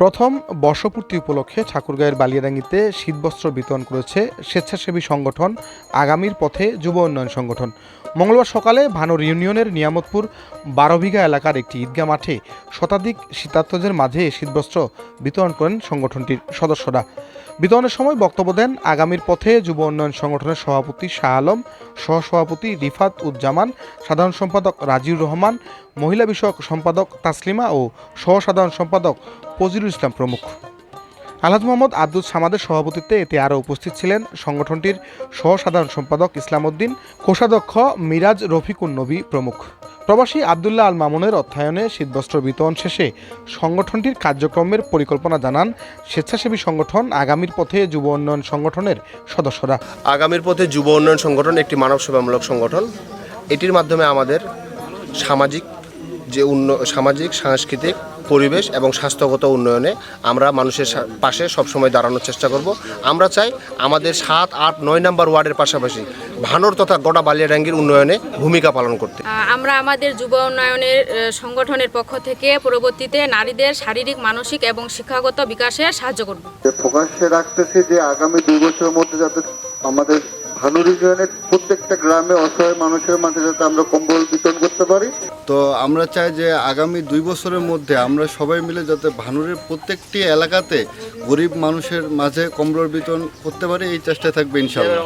প্রথম বর্ষপূর্তি উপলক্ষে ঠাকুরগাঁয়ের বালিয়াডাঙ্গিতে শীতবস্ত্র বিতরণ করেছে স্বেচ্ছাসেবী সংগঠন আগামীর পথে যুব উন্নয়ন সংগঠন। মঙ্গলবার সকালে ভানোর ইউনিয়নের নিয়ামতপুর বারো বিঘা এলাকার একটি ঈদগাহ মাঠে শতাধিক শীতার্থদের মাঝে শীতবস্ত্র বিতরণ করেন সংগঠনটির সদস্যরা। বিতরণের সময় বক্তব্য দেন আগামীর পথে যুব উন্নয়ন সংগঠনের সভাপতি শাহ আলম, সহসভাপতি রিফাত উজ্জামান, সাধারণ সম্পাদক রাজিউর রহমান, মহিলা বিষয়ক সম্পাদক তাসলিমা ও সহসাধারণ সম্পাদক ফজিরুল ইসলাম প্রমুখ। আলহাজ মোহাম্মদ আব্দুল সামাদের সভাপতিত্বে এতে আরও উপস্থিত ছিলেন সংগঠনটির সহ সাধারণ সম্পাদক ইসলাম উদ্দিন কোষাধ্যক্ষ মিরাজ রফিকুন নবী প্রমুখ। প্রবাসী আবদুল্লাহ আল মামুনের অর্থায়নে শীতবস্ত্র বিতরণ শেষে সংগঠনটির কার্যক্রমের পরিকল্পনা জানান স্বেচ্ছাসেবী সংগঠন আগামীর পথে যুব উন্নয়ন সংগঠনের সদস্যরা। আগামীর পথে যুব উন্নয়ন সংগঠন একটি মানব সেবামূলক সংগঠন। এটির মাধ্যমে আমাদের সামাজিক যে উন্ন সামাজিক সাংস্কৃতিক পরিবেশ এবং স্বাস্থ্যগত উন্নয়নে আমরা মানুষের সা- পাশে সবসময় দাঁড়ানোর চেষ্টা করব। আমরা চাই আমাদের সাত আট নয় নম্বর ওয়ার্ডের পাশাপাশি ভানোর তথা গোটা বালিয়াডাঙ্গির উন্নয়নে ভূমিকা পালন করতে। আমরা আমাদের যুব উন্নয়নের সংগঠনের পক্ষ থেকে পরবর্তীতে নারীদের শারীরিক মানসিক এবং শিক্ষাগত বিকাশে সাহায্য করব। প্রকাশ্যে রাখতেছি যে আগামী দুই বছরের মধ্যে যাতে আমাদের ভানুর ইউনিয়নের প্রত্যেকটা গ্রামে অসহায় মানুষের মাঝে যাতে আমরা কম্বল বিতরণ করতে পারি। তো আমরা চাই যে আগামী দুই বছরের মধ্যে আমরা সবাই মিলে যাতে ভানুরের প্রত্যেকটি এলাকাতে গরিব মানুষের মাঝে কম্বল বিতরণ করতে পারি, এই চেষ্টায় থাকবে ইনশাল্লাহ